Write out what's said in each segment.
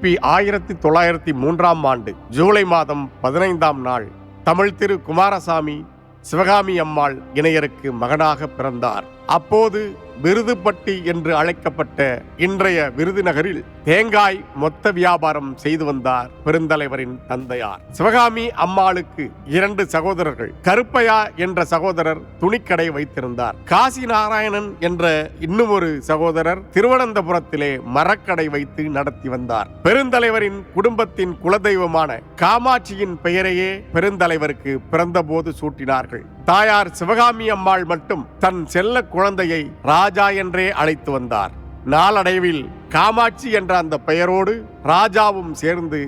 B ஆயிரத்தி தொள்ளாயிரத்தி மூன்றாம் ஆண்டு ஜூலை மாதம் பதினைந்தாம் நாள் தமிழ் திரு குமாரசாமி சிவகாமி அம்மாள் இணையருக்கு மகனாக பிறந்தார். அப்போது விருதுப்பட்டி என்று அழைக்கப்பட்ட இன்றைய விருதுநகரில் தேங்காய் மொத்த வியாபாரம் செய்து வந்தார் பெருந்தலைவரின் தந்தையார். சிவகாமி அம்மாளுக்கு இரண்டு சகோதரர்கள். கருப்பையா என்ற சகோதரர் துணிக்கடை வைத்திருந்தார். காசி நாராயணன் என்ற இன்னும் ஒரு சகோதரர் திருவனந்தபுரத்திலே மரக்கடை வைத்து நடத்தி வந்தார். பெருந்தலைவரின் குடும்பத்தின் குலதெய்வமான காமாட்சியின் பெயரையே பெருந்தலைவருக்கு பிறந்தபோது சூட்டினார்கள். தாயார் சிவகாமி அம்மாள் மட்டும் தன் செல்ல குழந்தையை ராஜா என்றே அழைத்து வந்தார். நாளடைவில் காமாட்சி என்ற அந்த பெயரோடு ராஜாவும் சேர்ந்து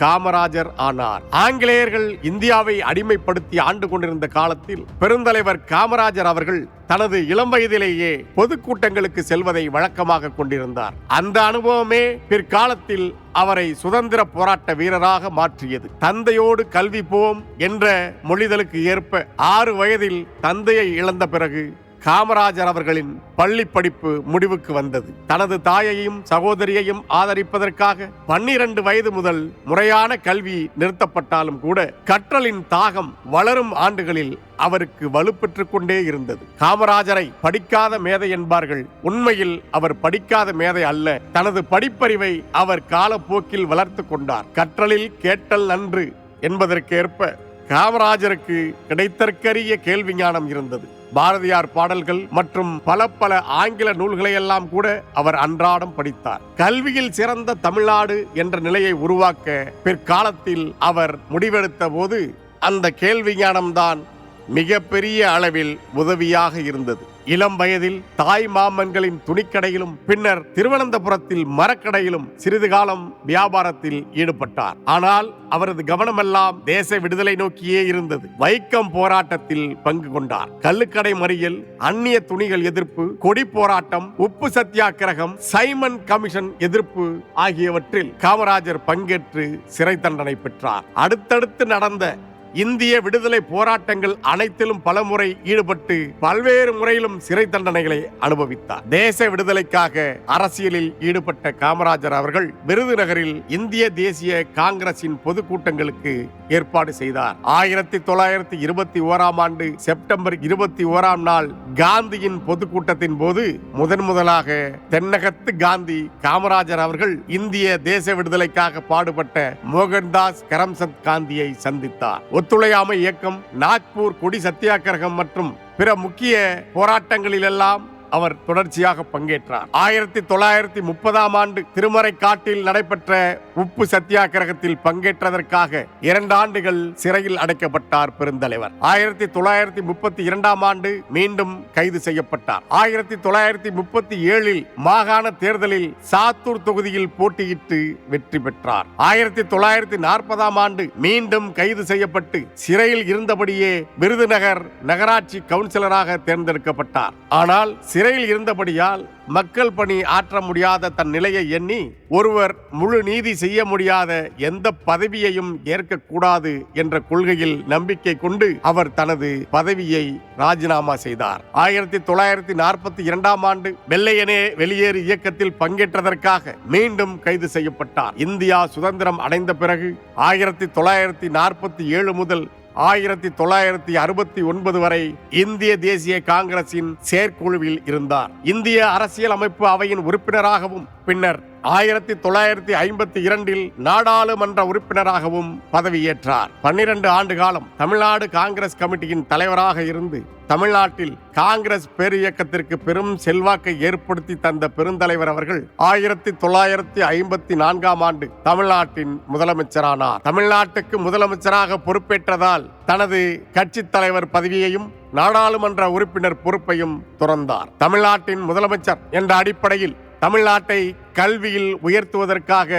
காமராஜர் ஆனார். ஆங்கிலேயர்கள் இந்தியாவை அடிமைப்படுத்தி ஆண்டு கொண்டிருந்த காலத்தில் பெருந்தலைவர் காமராஜர் அவர்கள் தனது இளம் வயதிலேயே பொதுக்கூட்டங்களுக்கு செல்வதை வழக்கமாக கொண்டிருந்தார். அந்த அனுபவமே பிற்காலத்தில் அவரை சுதந்திர போராட்ட வீரராக மாற்றியது. தந்தையோடு கல்வி போம் என்ற மொழிதலுக்கு ஏற்ப ஆறு வயதில் தந்தையை இழந்த பிறகு காமராஜர் அவர்களின் பள்ளி படிப்பு முடிவுக்கு வந்தது. தனது தாயையும் சகோதரியையும் ஆதரிப்பதற்காக பன்னிரண்டு வயது முதல் முறையான கல்வி நிறுத்தப்பட்டாலும் கூட கற்றலின் தாகம் வளரும் ஆண்டுகளில் அவருக்கு வலுப்பெற்றுக் கொண்டே இருந்தது. காமராஜரை படிக்காத மேதை என்பார்கள். உண்மையில் அவர் படிக்காத மேதை அல்ல. தனது படிப்பறிவை அவர் காலப்போக்கில் வளர்த்து கொண்டார். கற்றலில் கேட்டல் நன்று என்பதற்கேற்ப காமராஜருக்கு கிடைத்தற்கரிய கேள்வி ஞானம் இருந்தது. பாரதியார் பாடல்கள் மற்றும் பல பல ஆங்கில நூல்களை எல்லாம் கூட அவர் அன்றாடம் படித்தார். கல்வியில் சிறந்த தமிழ்நாடு என்ற நிலையை உருவாக்க பிற்காலத்தில் அவர் முடிவெடுத்த போது அந்த கேள்வி ஞானம்தான் மிகப்பெரிய அளவில் உதவியாக இருந்தது. இளம் வயதில் தாய் மாமன்களின் துணிக்கடையிலும் பின்னர் திருவனந்தபுரத்தில் மரக்கடையிலும் சிறிது காலம் வியாபாரத்தில் ஈடுபட்டார். ஆனால் அவரது கவனமெல்லாம் தேச விடுதலை நோக்கியே இருந்தது. வைக்கம் போராட்டத்தில் பங்கு கொண்டார். கள்ளுக்கடை மறியல் அந்நிய துணிகள் எதிர்ப்பு கொடி போராட்டம் உப்பு சத்தியாகிரகம் சைமன் கமிஷன் எதிர்ப்பு ஆகியவற்றில் காமராஜர் பங்கேற்று சிறை தண்டனை பெற்றார். அடுத்தடுத்து நடந்த இந்திய விடுதலை போராட்டங்கள் அனைத்திலும் பலமுறை ஈடுபட்டு பல்வேறு முறையிலும் சிறை தண்டனைகளை அனுபவித்தார். தேச விடுதலைக்காக அரசியலில் ஈடுபட்ட காமராஜர் அவர்கள் விருதுநகரில் இந்திய தேசிய காங்கிரசின் பொதுக்கூட்டங்களுக்கு ஏற்பாடு செய்தார். ஆயிரத்தி தொள்ளாயிரத்தி இருபத்தி ஓராம் ஆண்டு செப்டம்பர் இருபத்தி ஓராம் நாள் காந்தியின் பொதுக்கூட்டத்தின் போது முதன் முதலாக தென்னகத்து காந்தி காமராஜர் அவர்கள் இந்திய தேச விடுதலைக்காக பாடுபட்ட மோகன்தாஸ் கரம்சந்த் காந்தியை சந்தித்தார். ஒத்துழையாமை இயக்கம் நாக்பூர் கொடி சத்தியாகிரகம் மற்றும் பிற முக்கிய போராட்டங்களிலெல்லாம் அவர் தொடர்ச்சியாக பங்கேற்றார். ஆயிரத்தி தொள்ளாயிரத்தி முப்பதாம் ஆண்டு திருமறை காட்டில் நடைபெற்ற உப்பு சத்தியாகிரகத்தில் பங்கேற்றதற்காக இரண்டு ஆண்டுகள் சிறையில் அடைக்கப்பட்டார் பெருந்தலைவர். ஆயிரத்தி தொள்ளாயிரத்தி முப்பத்தி இரண்டாம் ஆண்டு மீண்டும் கைது செய்யப்பட்டார். ஆயிரத்தி தொள்ளாயிரத்தி முப்பத்தி ஏழில் மாகாண தேர்தலில் சாத்தூர் தொகுதியில் போட்டியிட்டு வெற்றி பெற்றார். ஆயிரத்தி தொள்ளாயிரத்தி நாற்பதாம் ஆண்டு மீண்டும் கைது செய்யப்பட்டு சிறையில் இருந்தபடியே விருதுநகர் நகராட்சி கவுன்சிலராக தேர்ந்தெடுக்கப்பட்டார். ஆனால் சிறையில் இருந்தபடியால் மக்கள் பணி ஆற்ற முடியாத தன் நிலையை எண்ணி ஒருவர் முழு நீதி செய்ய முடியாத எந்த பதவியையும் ஏற்கக்கூடாது என்ற கொள்கையில் நம்பிக்கை கொண்டு அவர் தனது பதவியை ராஜினாமா செய்தார். ஆயிரத்தி தொள்ளாயிரத்தி நாற்பத்தி இரண்டாம் ஆண்டு வெள்ளையனே வெளியேறு இயக்கத்தில் பங்கேற்றதற்காக மீண்டும் கைது செய்யப்பட்டார். இந்தியா சுதந்திரம் அடைந்த பிறகு ஆயிரத்தி தொள்ளாயிரத்தி நாற்பத்தி ஏழு முதல் ஆயிரத்தி தொள்ளாயிரத்தி அறுபத்தி ஒன்பது வரை இந்திய தேசிய காங்கிரசின் செயற்குழுவில் இருந்தார். இந்திய அரசியல் அமைப்பு அவையின் உறுப்பினராகவும் பின்னர் ஆயிரத்தி தொள்ளாயிரத்தி ஐம்பத்தி இரண்டில் நாடாளுமன்ற உறுப்பினராகவும் பதவியேற்றார். பன்னிரண்டு ஆண்டு காலம் தமிழ்நாடு காங்கிரஸ் கமிட்டியின் தலைவராக இருந்து தமிழ்நாட்டில் காங்கிரஸ் பேரியக்கத்திற்கு பெரும் செல்வாக்கை ஏற்படுத்தி தந்த பெருந்தலைவர் அவர்கள் ஆயிரத்தி தொள்ளாயிரத்தி ஐம்பத்தி நான்காம் ஆண்டு தமிழ்நாட்டின் முதலமைச்சரானார். தமிழ்நாட்டுக்கு முதலமைச்சராக பொறுப்பேற்றதால் தனது கட்சி தலைவர் பதவியையும் நாடாளுமன்ற உறுப்பினர் பொறுப்பையும் துறந்தார். தமிழ்நாட்டின் முதலமைச்சர் என்ற அடிப்படையில் தமிழ்நாட்டை கல்வியில் உயர்த்துவதற்காக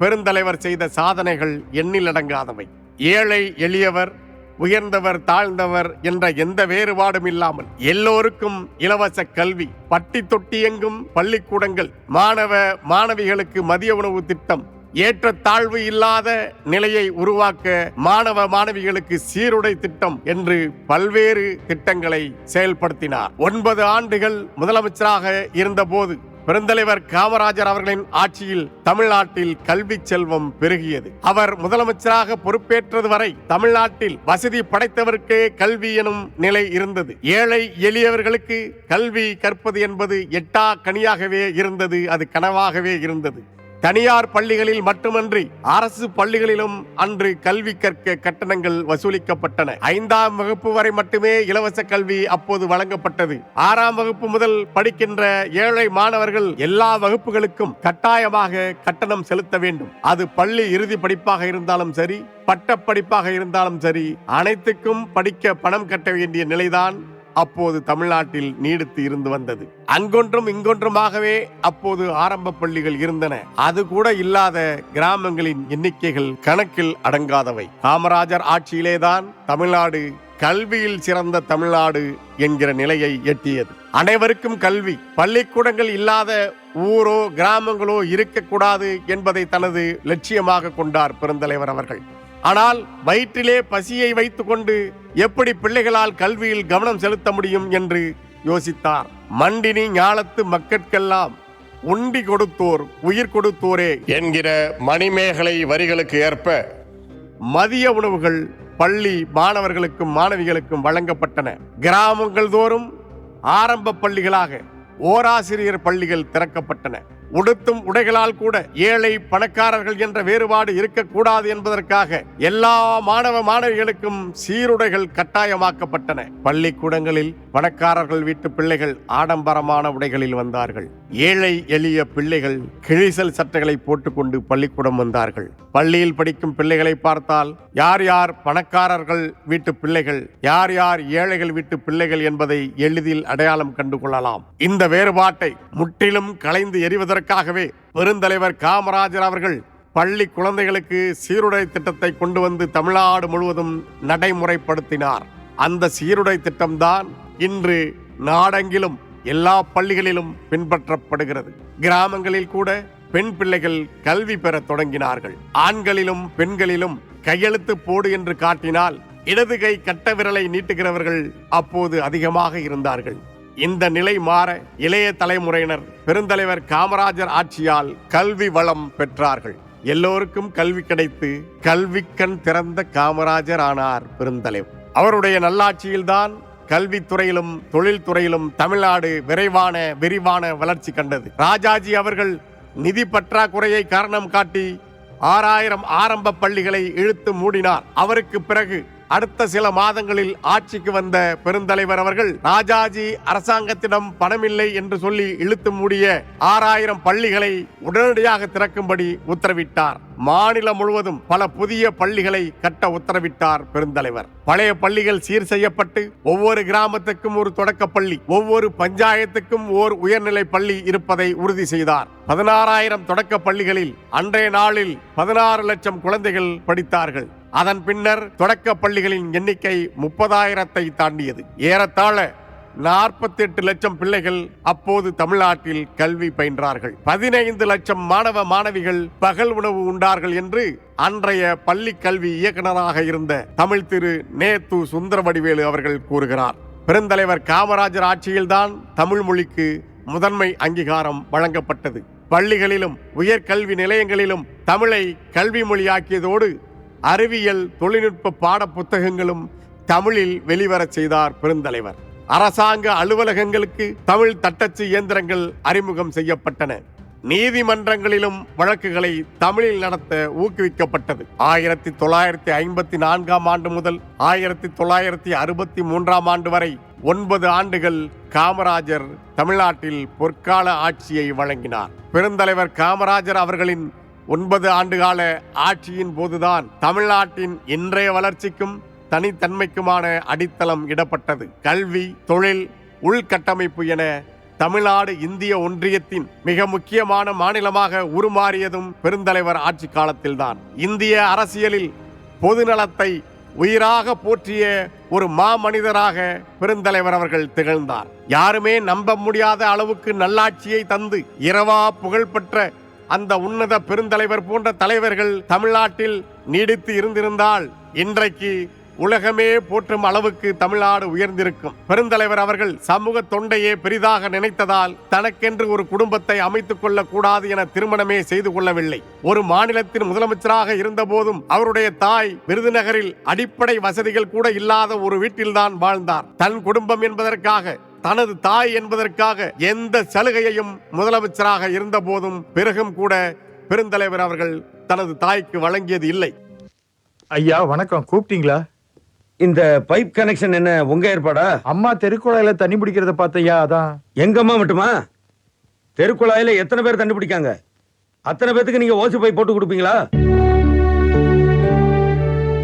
பெருந்தலைவர் செய்த சாதனைகள் எண்ணிலடங்காதவை ஏழை எளியவர் உயர்ந்தவர் தாழ்ந்தவர் என்ற எந்த வேறுபாடும் இல்லாமல் எல்லோருக்கும் இலவச கல்வி பட்டி தொட்டியெங்கும் பள்ளிக்கூடங்கள் மாணவ மாணவிகளுக்கு மதிய உணவு திட்டம் ஏற்ற தாழ்வு இல்லாத நிலையை உருவாக்க மாணவ மாணவிகளுக்கு சீருடை திட்டம் என்று பல்வேறு திட்டங்களை செயல்படுத்தினார். ஒன்பது ஆண்டுகள் முதலமைச்சராக இருந்தபோது பெருந்தலைவர் காமராஜர் அவர்களின் ஆட்சியில் தமிழ்நாட்டில் கல்வி செல்வம் பெருகியது. அவர் முதலமைச்சராக பொறுப்பேற்றது வரை தமிழ்நாட்டில் வசதி படைத்தவருக்கே கல்வி எனும் நிலை இருந்தது. ஏழை எளியவர்களுக்கு கல்வி கற்பது என்பது எட்டா கனியாகவே இருந்தது அது கனவாகவே இருந்தது. தனியார் பள்ளிகளில் மட்டுமன்றி அரசு பள்ளிகளிலும் அன்று கல்வி கற்க கட்டணங்கள் வசூலிக்கப்பட்டன. ஐந்தாம் வகுப்பு வரை மட்டுமே இலவச கல்வி அப்போது வழங்கப்பட்டது. ஆறாம் வகுப்பு முதல் படிக்கின்ற ஏழை மாணவர்கள் எல்லா வகுப்புகளுக்கும் கட்டாயமாக கட்டணம் செலுத்த வேண்டும். அது பள்ளி இறுதி படிப்பாக இருந்தாலும் சரி பட்டப்படிப்பாக இருந்தாலும் சரி அனைத்துக்கும் படிக்க பணம் கட்ட வேண்டிய நிலைதான் அப்போது தமிழ்நாட்டில் நீடித்து இருந்து வந்தது. அங்கொன்றும் இங்கொன்றுமாகவே அப்போது ஆரம்ப பள்ளிகள் இருந்தன. அது கூட இல்லாத கிராமங்களின் எண்ணிக்கைகள் கணக்கில் அடங்காதவை. காமராஜர் ஆட்சியிலேதான் தமிழ்நாடு கல்வியில் சிறந்த தமிழ்நாடு என்கிற நிலையை எட்டியது. அனைவருக்கும் கல்வி பள்ளிக்கூடங்கள் இல்லாத ஊரோ கிராமங்களோ இருக்கக்கூடாது என்பதை தனது லட்சியமாக கொண்டார் பெருந்தலைவர் அவர்கள். ஆனால் வயிற்றிலே பசியை வைத்துக்கொண்டு எப்படி பிள்ளைகளால் கல்வியில் கவனம் செலுத்த முடியும் என்று யோசித்தார். மண்டினி ஞாலத்து மக்கட்கெல்லாம் உண்டி கொடுத்தோர் உயிர் கொடுத்தோரே என்கிற மணிமேகலை வரிகளுக்கு ஏற்ப மதிய உணவுகள் பள்ளி மாணவர்களுக்கும் மாணவிகளுக்கும் வழங்கப்பட்டன. கிராமங்கள் தோறும் ஆரம்ப பள்ளிகளாக ஓராசிரியர் பள்ளிகள் திறக்கப்பட்டன. உடுத்தும் உடைகளால் கூட ஏழை பணக்காரர்கள் என்ற வேறுபாடு இருக்கக்கூடாது என்பதற்காக எல்லா மாணவ மாணவிகளுக்கும் சீருடைகள் கட்டாயமாக்கப்பட்டன. பள்ளிக்கூடங்களில் பணக்காரர்கள் வீட்டு பிள்ளைகள் ஆடம்பரமான உடைகளில் வந்தார்கள். ஏழை எளிய பிள்ளைகள் கிழிசல் சட்டைகளை போட்டுக்கொண்டு பள்ளிக்கூடம் வந்தார்கள். பள்ளியில் படிக்கும் பிள்ளைகளை பார்த்தால் யார் யார் பணக்காரர்கள் வீட்டு பிள்ளைகள் யார் யார் ஏழைகள் வீட்டு பிள்ளைகள் என்பதை எளிதில் அடையாளம் கண்டு கொள்ளலாம் இந்த வேறுபாட்டை முற்றிலும் கலைந்து எறிவதற்கு எறிவதற்காகவே பெருந்தலைவர் காமராஜர் அவர்கள் பள்ளி குழந்தைகளுக்கு சீருடை திட்டத்தை கொண்டு வந்து தமிழ்நாடு முழுவதும் நடைமுறைப்படுத்தினார். அந்த சீருடை திட்டம்தான் இன்று நாடெங்கிலும் எல்லா பள்ளிகளிலும் பின்பற்றப்படுகிறது. கிராமங்களில் கூட பெண் பிள்ளைகள் கல்வி பெற தொடங்கினார்கள். ஆண்களிலும் பெண்களிலும் கையெழுத்து போடு என்று காட்டினால் இடது கை கட்ட விரலை நீட்டுகிறவர்கள் அப்போது அதிகமாக இருந்தார்கள். இந்த நிலை மாற இளைய தலைமுறையினர் பெருந்தலைவர் காமராஜர் ஆட்சியால் கல்வி வளம் பெற்றார்கள். எல்லோருக்கும் கல்வி கிடைத்து கல்விக்கண் திறந்த காமராஜர் ஆனார் பெருந்தலைவர். அவருடைய நல்லாட்சியில்தான் கல்வித்துறையிலும் தொழில்துறையிலும் தமிழ்நாடு விரைவான விரிவான வளர்ச்சி கண்டது. ராஜாஜி அவர்கள் நிதி பற்றாக்குறையை காரணம் காட்டி ஆறாயிரம் ஆரம்ப பள்ளிகளை இழுத்து மூடினார். அவருக்கு பிறகு அடுத்த சில மாதங்களில் ஆட்சிக்கு வந்த பெருந்தலைவர் அவர்கள் ராஜாஜி அரசாங்கத்திடம் பணமில்லை என்று சொல்லி இழுத்து மூடிய ஆறாயிரம் பள்ளிகளை உடனடியாக திறக்கும்படி உத்தரவிட்டார். மாநிலம் முழுவதும் பல புதிய பள்ளிகளை கட்ட உத்தரவிட்டார் பெருந்தலைவர். பழைய பள்ளிகள் சீர் செய்யப்பட்டு ஒவ்வொரு கிராமத்துக்கும் ஒரு தொடக்க பள்ளி ஒவ்வொரு பஞ்சாயத்துக்கும் ஓர் உயர்நிலை பள்ளி இருப்பதை உறுதி செய்தார். பதினாறாயிரம் தொடக்க பள்ளிகளில் அன்றைய நாளில் பதினாறு லட்சம் குழந்தைகள் படித்தார்கள். அதன் பின்னர் தொடக்க பள்ளிகளின் எண்ணிக்கை முப்பதாயிரத்தை தாண்டியது. ஏறத்தாழ நாற்பத்தி எட்டு லட்சம் பிள்ளைகள் அப்போது தமிழ்நாட்டில் கல்வி பயின்றார்கள். பதினைந்து லட்சம் மாணவ மாணவிகள் பகல் உணவு உண்டார்கள் என்று அன்றைய பள்ளி கல்வி இயக்குநராக இருந்த தமிழ் திரு நேத்து சுந்தரவடிவேலு அவர்கள் கூறுகிறார். பெருந்தலைவர் காமராஜர் ஆட்சியில்தான் தமிழ் மொழிக்கு முதன்மை அங்கீகாரம் வழங்கப்பட்டது. பள்ளிகளிலும் உயர்கல்வி நிலையங்களிலும் தமிழை கல்வி மொழியாக்கியதோடு அறிவியல் தொழில்நுட்ப பாட புத்தகங்களும் தமிழில் வெளிவரச் செய்தார் பெருந்தலைவர். அரசாங்க அலுவலகங்களுக்கு தமிழ் தட்டச்சு இயந்திரங்கள் அறிமுகம் செய்யப்பட்டன. நீதிமன்றங்களிலும் வழக்குகளை தமிழில் நடத்த ஊக்குவிக்கப்பட்டது. ஆயிரத்தி தொள்ளாயிரத்தி ஐம்பத்தி நான்காம் ஆண்டு முதல் ஆயிரத்தி தொள்ளாயிரத்தி அறுபத்தி மூன்றாம் ஆண்டு வரை ஒன்பது ஆண்டுகள் காமராஜர் தமிழ்நாட்டில் பொற்கால ஆட்சியை வழங்கினார். பெருந்தலைவர் காமராஜர் அவர்களின் ஒன்பது ஆண்டுகால ஆட்சியின் போதுதான் தமிழ்நாட்டின் இன்றைய வளர்ச்சிக்கும் தனித்தன்மைக்குமான அடித்தளம் இடப்பட்டது. கல்வி தொழில் உள்கட்டமைப்பு என தமிழ்நாடு இந்திய ஒன்றியத்தின் மிக முக்கியமான மாநிலமாக உருமாறியதும் பெருந்தலைவர் ஆட்சி காலத்தில்தான். இந்திய அரசியலில் பொதுநலத்தை உயிராக போற்றிய ஒரு மாமனிதராக பெருந்தலைவர் அவர்கள் திகழ்ந்தார். யாருமே நம்ப முடியாத அளவுக்கு நல்லாட்சியை தந்து இரவா புகழ்பெற்ற அந்த உன்னத பெருந்தலைவர் போன்ற தலைவர்கள் தமிழ்நாட்டில் நீடித்து இருந்திருந்தால் இன்றைக்கு உலகமே போற்றும் அளவுக்கு தமிழ்நாடு உயர்ந்திருக்கும். பெருந்தலைவர் அவர்கள் சமூக தொண்டையே பெரிதாக நினைத்ததால் தனக்கென்று ஒரு குடும்பத்தை அமைத்துக் கொள்ளக் கூடாது என திருமணமே செய்து கொள்ளவில்லை. ஒரு மாநிலத்தின் முதலமைச்சராக இருந்தபோதும் அவருடைய தாய் விருதுநகரில் அடிப்படை வசதிகள் கூட இல்லாத ஒரு வீட்டில்தான் வாழ்ந்தார். தன் குடும்பம் என்பதற்காக தனது தாய் என்பதற்காக எந்த சலுகையையும் முதலமைச்சராக இருந்த போதும் பிறகும் கூட பெருந்தலைவர் அவர்கள் தனது தாய்க்கு வழங்கியது இல்லை. ஐயா வணக்கம். கூப்பிட்டீங்களா? இந்த பைப் கனெக்ஷன் என்ன உங்க ஏற்பாடா? அம்மா தெருக்குழாயில தண்ணி பிடிக்கிறத பார்த்தையா அதான். எங்கம்மா மட்டுமா? தெருக்குழாயில எத்தனை பேர் தண்ணி பிடிக்காங்க? அத்தனை பேத்துக்கு நீங்க ஓசி பைப் போட்டு கொடுப்பீங்களா?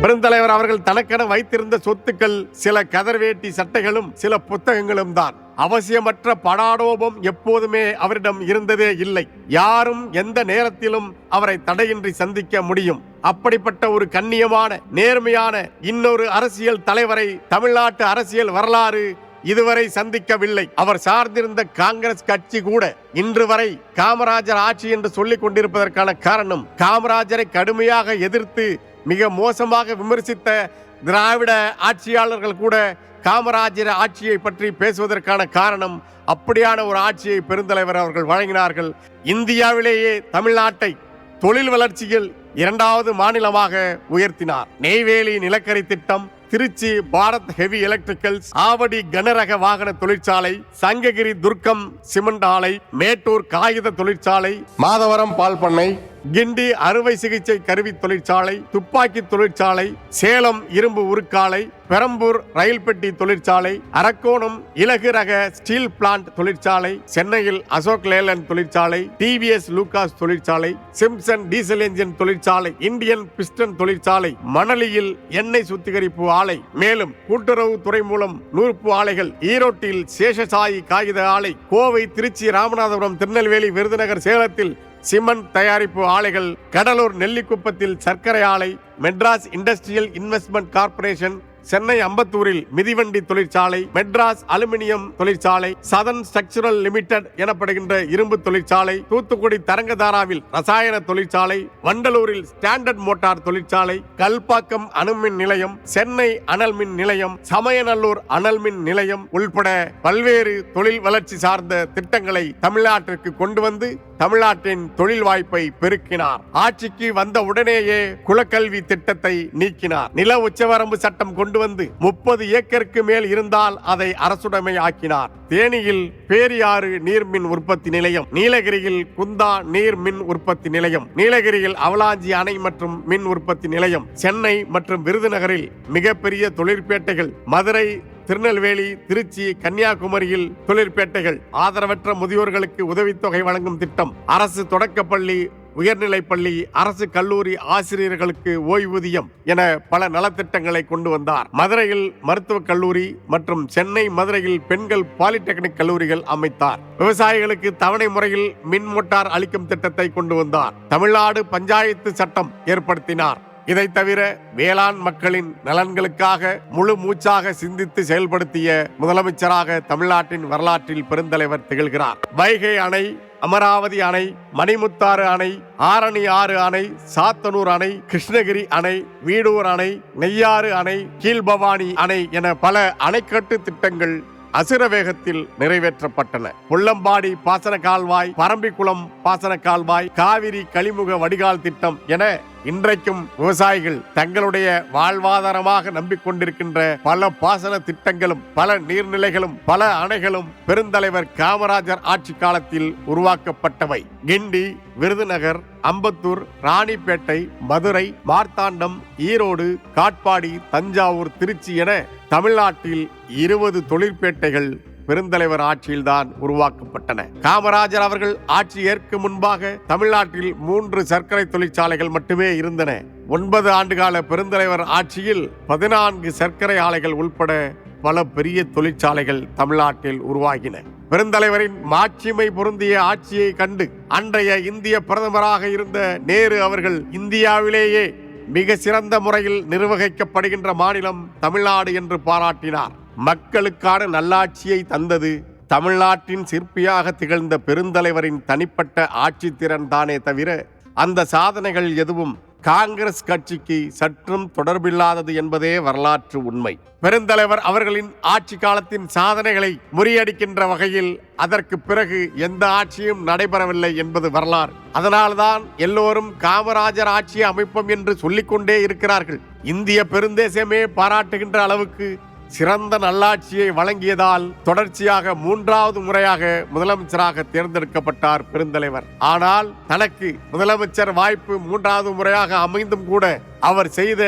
பெருந்தலைவர் அவர்கள் தனக்கென வைத்திருந்த சொத்துக்கள் சில கதர்வேட்டி சட்டைகளும் சில புத்தகங்களும் தான். அவசியமற்ற படாடோபம் எப்போதுமே அவரிடம் இருந்ததே இல்லை. யாரும் எந்த நேரத்திலும் அவரை தடையின்றி சந்திக்க முடியும். அப்படிப்பட்ட ஒரு கண்ணியமான நேர்மையான இன்னொரு அரசியல் தலைவரை தமிழ்நாட்டு அரசியல் வரலாறு இதுவரை சந்திக்கவில்லை. அவர் சார்ந்திருந்த காங்கிரஸ் கட்சி கூட இன்று வரை காமராஜர் ஆட்சி என்று சொல்லிக் கொண்டிருப்பதற்கான காரணம் காமராஜரை கடுமையாக எதிர்த்து மிக மோசமாக விமர்சித்த திராவிட ஆட்சியாளர்கள் கூட காமராஜர் ஆட்சியை பற்றி பேசுவதற்கான காரணம் அப்படியான ஒரு ஆட்சியை பெருந்தலைவர் அவர்கள் வழங்கினார்கள். இந்தியாவிலேயே தமிழ்நாட்டை தொழில் வளர்ச்சியில் இரண்டாவது மாநிலமாக உயர்த்தினார். நெய்வேலி நிலக்கரி திட்டம் திருச்சி பாரத் ஹெவி எலக்ட்ரிக்கல்ஸ் ஆவடி கனரக வாகன தொழிற்சாலை சங்ககிரி துர்க்கம் சிமெண்ட் ஆலை மேட்டூர் காகித தொழிற்சாலை மாதவரம் பால் பண்ணை கிண்டி அறுவை சிகிச்சை கருவி தொழிற்சாலை துப்பாக்கி தொழிற்சாலை சேலம் இரும்பு உருக்காலை பெரம்பூர் ரயில் பெட்டி தொழிற்சாலை அரக்கோணம் இலகு ரக ஸ்டீல் பிளான்ட் தொழிற்சாலை சென்னையில் அசோக் லேலண்ட் தொழிற்சாலை டிவிஎஸ் லூகாஸ் தொழிற்சாலை சிம்சன் டீசல் என்ஜின் தொழிற்சாலை இந்தியன் பிஸ்டன் தொழிற்சாலை மணலியில் எண்ணெய் சுத்திகரிப்பு ஆலை மேலும் கூட்டுறவு துறை மூலம் நூற்பு ஆலைகள் ஈரோட்டில் சேஷசாயி காகித ஆலை கோவை திருச்சி ராமநாதபுரம் திருநெல்வேலி விருதுநகர் சேலத்தில் சிமெண்ட் தயாரிப்பு ஆலைகள் கடலூர் நெல்லிக்குப்பத்தில் சர்க்கரை ஆலை Madras industrial investment corporation Chennai அம்பத்தூரில் மிதிவண்டி தொழிற்சாலை மெட்ராஸ் அலுமினியம் தொழிற்சாலை சதன் ஸ்ட்ரக்சரல் லிமிடெட் எனப்படுகின்ற இரும்பு தொழிற்சாலை தூத்துக்குடி தரங்கதாராவில் ரசாயன தொழிற்சாலை வண்டலூரில் ஸ்டாண்டர்ட் மோட்டார் தொழிற்சாலை கல்பாக்கம் அணுமின் நிலையம் சென்னை அனல் மின் நிலையம் சமயநல்லூர் அனல் மின் நிலையம் உள்பட பல்வேறு தொழில் வளர்ச்சி சார்ந்த திட்டங்களை தமிழ்நாட்டிற்கு கொண்டு வந்து தமிழ்நாட்டின் தொழில் வாய்ப்பை பெருக்கினார். ஆட்சிக்கு வந்த உடனேயே குலக்கல்வி திட்டத்தை நீக்கினார். நில உச்சவரம்பு சட்டம் கொண்டு வந்து முப்பது ஏக்கருக்கு மேல் இருந்தால் அதை அரசுடைமை ஆக்கினார். தேனியில் பேரியாறு நீர்மின் உற்பத்தி நிலையம் நீலகிரியில் குந்தா நீர் மின் உற்பத்தி நிலையம் நீலகிரியில் அவலாஞ்சி அணை மற்றும் மின் உற்பத்தி நிலையம் சென்னை மற்றும் விருதுநகரில் மிகப்பெரிய தொழிற்பேட்டைகள் மதுரை திருநெல்வேலி திருச்சி கன்னியாகுமரியில் தொழிற்பேட்டைகள். ஆதரவற்ற முதியோர்களுக்கு உதவித்தொகை வழங்கும் திட்டம் அரசு தொடக்கப்பள்ளி உயர்நிலைப் பள்ளி அரசு கல்லூரி ஆசிரியர்களுக்கு ஓய்வூதியம் என பல நலத்திட்டங்களை கொண்டு வந்தார். மதுரையில் மருத்துவக் கல்லூரி மற்றும் சென்னை மதுரையில் பெண்கள் பாலிடெக்னிக் கல்லூரிகள் அமைத்தார். விவசாயிகளுக்கு தவணை முறையில் மின் மோட்டார் அளிக்கும் திட்டத்தை கொண்டு வந்தார். தமிழ்நாடு பஞ்சாயத்து சட்டம் ஏற்படுத்தினார். இதை தவிர வேளாண் மக்களின் நலன்களுக்காக முழு மூச்சாக சிந்தித்து செயல்படுத்திய முதலமைச்சராக தமிழ்நாட்டின் வரலாற்றில் பெருந்தலைவர் திகழ்கிறார். வைகை அணை அமராவதி அணை மணிமுத்தாறு அணை ஆரணி ஆறு அணை சாத்தனூர் அணை கிருஷ்ணகிரி அணை வீடூர் அணை நெய்யாறு அணை கீழ்பவானி அணை என பல அணைக்கட்டு திட்டங்கள் அசுர வேகத்தில் நிறைவேற்றப்பட்டன. புள்ளம்பாடி பாசன கால்வாய் பரம்பிக்குளம் பாசன கால்வாய் காவிரி கழிமுக வடிகால் திட்டம் என இன்றைக்கும் விவசாயிகள் தங்களுடைய வாழ்வாதாரமாக நம்பிக்கொண்டிருக்கின்ற பல பாசன திட்டங்களும் பல நீர்நிலைகளும் பல அணைகளும் பெருந்தலைவர் காமராஜர் ஆட்சி காலத்தில் உருவாக்கப்பட்டவை. கிண்டி விருதுநகர் அம்பத்தூர் ராணிப்பேட்டை மதுரை மார்த்தாண்டம் ஈரோடு காட்பாடி தஞ்சாவூர் திருச்சி என தமிழ்நாட்டில் இருபது தொழிற்பேட்டைகள் பெருந்தலைவர் ஆட்சியில்தான் உருவாக்கப்பட்டன. காமராஜர் அவர்கள் ஆட்சி ஏற்க முன்பாக தமிழ்நாட்டில் மூன்று சர்க்கரை தொழிற்சாலைகள் மட்டுமே இருந்தன. ஒன்பது ஆண்டுகால பெருந்தலைவர் ஆட்சியில் பதினான்கு சர்க்கரை ஆலைகள் உள்பட பல பெரிய தொழிற்சாலைகள் தமிழ்நாட்டில் உருவாகின. பெருந்தலைவரின் மாட்சிமை பொருந்திய ஆட்சியை கண்டு அன்றைய இந்திய பிரதமராக இருந்த நேரு அவர்கள் இந்தியாவிலேயே மிக சிறந்த முறையில் நிர்வகிக்கப்படுகின்ற மாநிலம் தமிழ்நாடு என்று பாராட்டினார். மக்களுக்கான நல்லாட்சியை தந்தது தமிழ்நாட்டின் சிற்பியாக திகழ்ந்த பெருந்தலைவரின் தனிப்பட்ட ஆட்சி திறன் தானே தவிர அந்த சாதனைகள் எதுவும் காங்கிரஸ் கட்சிக்கு சற்றும் தொடர்பில்லாதது என்பதே வரலாற்று உண்மை. பெருந்தலைவர் அவர்களின் ஆட்சி காலத்தின் சாதனைகளை முறியடிக்கின்ற வகையில் அதற்கு பிறகு எந்த ஆட்சியும் நடைபெறவில்லை என்பது வரலாறு. அதனால்தான் எல்லோரும் காமராஜர் ஆட்சி அமைப்போம் என்று சொல்லிக்கொண்டே இருக்கிறார்கள். இந்திய பெருந்தேசமே பாராட்டுகின்ற அளவுக்கு சிறந்த நல்லாட்சியை வழங்கியதால் தொடர்ச்சியாக மூன்றாவது முறையாக முதலமைச்சராக தேர்ந்தெடுக்கப்பட்டார் பெருந்தலைவர். ஆனால் தனக்கு முதலமைச்சர் வாய்ப்பு மூன்றாவது முறையாக அமைந்தும் கூட அவர் செய்த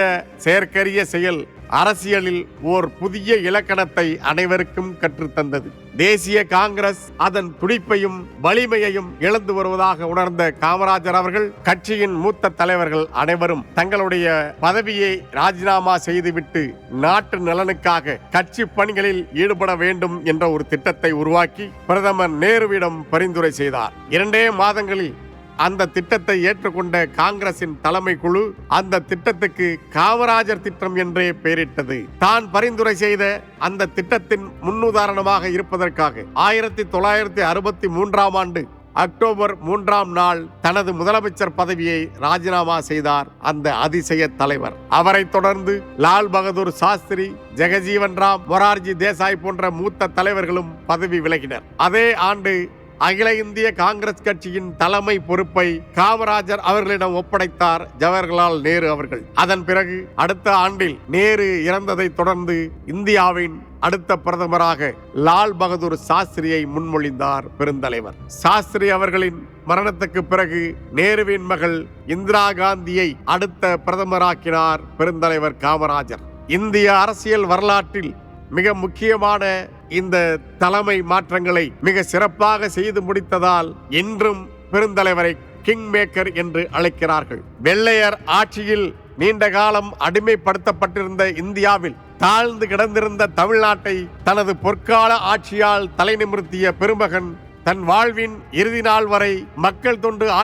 செயற்கரிய செயல் அரசியலில் ஓர் புதிய இலக்கணத்தை அனைவருக்கும் கற்றுத்தந்தது. தேசிய காங்கிரஸ் அதன் துடிப்பையும் வலிமையையும் இழந்து வருவதாக உணர்ந்த காமராஜர் அவர்கள் கட்சியின் மூத்த தலைவர்கள் அனைவரும் தங்களுடைய பதவியை ராஜினாமா செய்துவிட்டு நாட்டு நலனுக்காக கட்சி பணிகளில் ஈடுபட வேண்டும் என்ற ஒரு திட்டத்தை உருவாக்கி பிரதமர் நேருவிடம் பரிந்துரை செய்தார். இரண்டே மாதங்களில் அந்த திட்டத்தை ஏற்றுக்கொண்ட காங்கிரசின் தலைமை குழு அந்த திட்டத்துக்கு காமராஜர் திட்டம் என்றே பெயரிட்டது. தான் பரிந்துரை செய்த அந்த திட்டத்தின் முன்னுதாரணமாக இருப்பதற்காக ஆயிரத்தி தொள்ளாயிரத்தி அறுபத்தி மூன்றாம் ஆண்டு அக்டோபர் மூன்றாம் நாள் தனது முதலமைச்சர் பதவியை ராஜினாமா செய்தார் அந்த அதிசய தலைவர். அவரைத் தொடர்ந்து லால் பகதூர் சாஸ்திரி ஜெகஜீவன் ராம் மொரார்ஜி தேசாய் போன்ற மூத்த தலைவர்களும் பதவி விலகினர். அதே ஆண்டு அகில இந்திய காங்கிரஸ் கட்சியின் தலைமை பொறுப்பை காமராஜர் அவர்களிடம் ஒப்படைத்தார் ஜவஹர்லால் நேரு அவர்கள். அதன் பிறகு அடுத்த ஆண்டில் நேரு இறந்ததை தொடர்ந்து இந்தியாவின் அடுத்த பிரதமராக லால் பகதூர் சாஸ்திரியை முன்மொழிந்தார் பெருந்தலைவர். சாஸ்திரி அவர்களின் மரணத்துக்கு பிறகு நேருவின் மகள் இந்திரா காந்தியை அடுத்த பிரதமராக்கினார் பெருந்தலைவர் காமராஜர். இந்திய அரசியல் வரலாற்றில் மிக முக்கியமான இந்த தலைமை மாற்றங்களை மிக சிறப்பாக செய்து முடித்ததால் இன்றும் பெருந்தலைவரை கிங் மேக்கர் என்று அழைக்கிறார்கள். வெள்ளையர் ஆட்சியில் நீண்ட காலம் அடிமைப்படுத்தப்பட்டிருந்த இந்தியாவில் தாழ்ந்து கிடந்திருந்த தமிழ்நாட்டை தனது பொற்கால ஆட்சியால் தலைநிமிர்த்திய பெருமகன் தன் வாழ்வின் இறுதி நாள் வரை மக்கள் தொண்டு